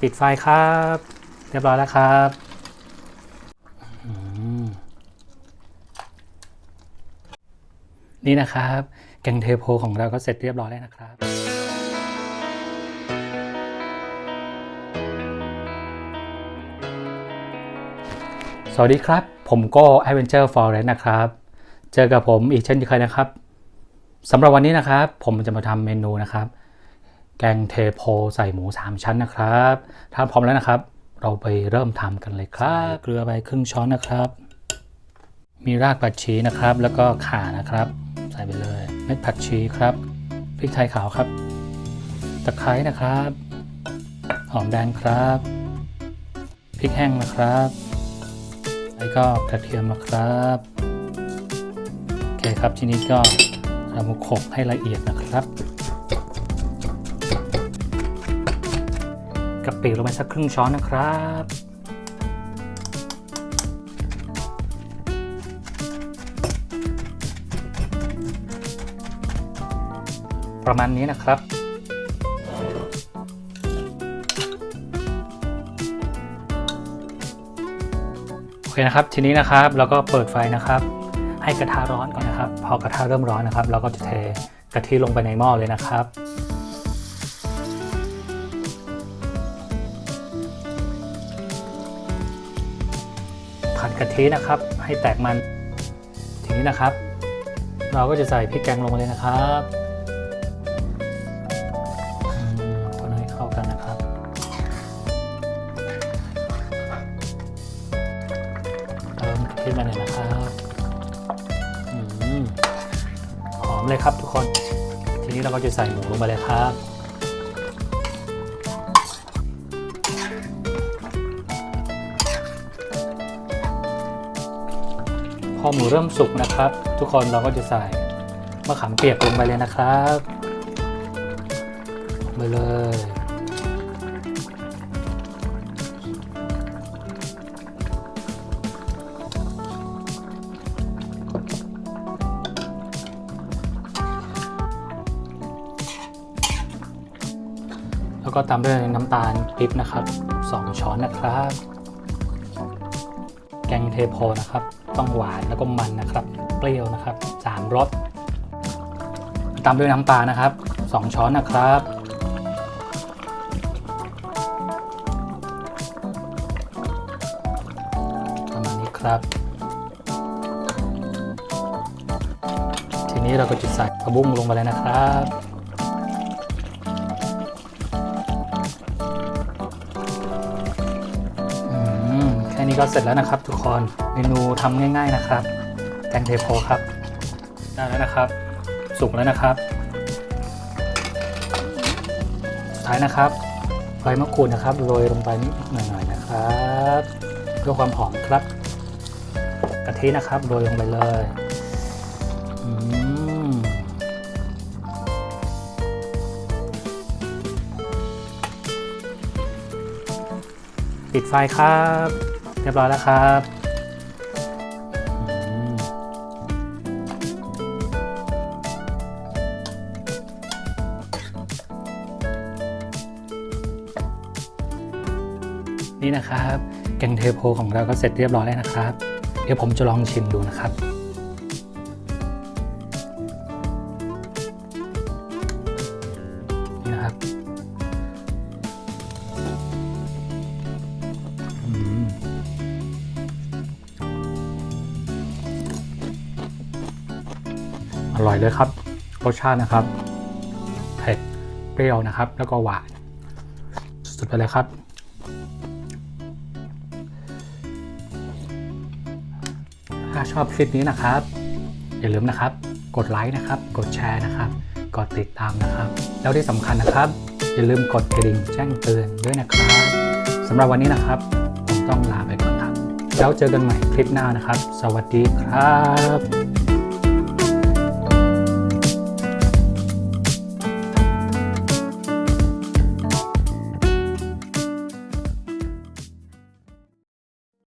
ปิดไฟครับ เรียบร้อยแล้วครับนี่นะครับแกงเทโพของเราก็เสร็จเรียบร้อยแล้วนะครับสวัสดีครับ ผมโก้ Adventure Forest นะครับ เจอกับผมอีกเช่นเคยนะครับสำหรับวันนี้นะครับ ผมจะมาทำเมนูนะครับ แกงเทโพใส่หมู 3 ชั้นนะครับถ้าพร้อมแล้วนะครับ เราไปเริ่มทำกันเลยครับเกลือไปครึ่งช้อนนะครับ มีรากผักชีนะครับ แล้วก็ข่านะครับ ใส่ไปเลย เม็ดผักชีครับพริกไทยขาวครับ ตะไคร้นะครับ หอมแดงครับพริกแห้งนะครับแล้วก็กระเทียมนะครับโอเคครับทีนี้ก็เรามาโขลกให้ละเอียดนะครับ กะปิลงไปสักครึ่งช้อนนะครับ ประมาณนี้นะครับโอเคนะครับทีนี้นะครับเราก็เปิดไฟนะครับ ให้กระทะร้อนก่อนนะครับ พอกระทะเริ่มร้อนนะครับ เราก็จะเทกะทิลงไปในหม้อเลยนะครับ กะทินะครับ ให้แตกมันทีนี้นะครับ เราก็จะใส่พริกแกงลงเลยนะครับมคนให้เข้ากันนะครับ เติมกะทิมาหน่อยนะครับอหอมเลยครับทุกคน ทีนี้เราก็จะใส่หมูลงไปเลยครับ อหมูเริ่มสุกนะครับ ทุกคนเราก็จะใส่มะขามเปียกลงไปเลยนะครับลงไปเลยแล้วก็ตามด้วยน้ำตาลปี๊บนะครับ 2 ช้อนนะครับ งเทโพนะครับ ต้องหวานแล้วก็มันนะครับ เปรี้ยวนะครับ3รสตามด้วยน้ำปลานะครับ 2 ช้อนนะครับ ประมาณนี้ครับ ทีนี้เราก็จะใส่ผักบุ้งลงไปเลยนะครับ นี้ก็เสร็จแล้วนะครับ ทุกคนเมนูทำง่าย ๆนะครับ แกงเทโพครับ ได้แล้วนะครับ สุกแล้วนะครับสุดท้ายนะครับใบมะกรูดนะครับโรยลงไปนิดหน่อยๆนะครับเพื่อความหอมครับกะทินะครับโรยลงไปเลยปิดไฟครับ เรียบร้อยแล้วครับนี่นะครับแกงเทโพของเราก็เสร็จเรียบร้อยแล้วนะครับ เดี๋ยวผมจะลองชิมดูนะครับ อร่อยเลยครับ รสชาตินะครับเผ็ดเปรี้ยวนะครับ แล้วก็หวาน สุดไปเลยครับถ้าชอบคลิปนี้นะครับ อย่าลืมนะครับ กดไลค์นะครับ กดแชร์นะครับ กดติดตามนะครับ แล้วที่สำคัญนะครับ อย่าลืมกดกระดิ่งแจ้งเตือนด้วยนะครับสำหรับวันนี้นะครับ ผมต้องลาไปก่อนครับ แล้วเจอกันใหม่คลิปหน้านะครับ สวัสดีครับ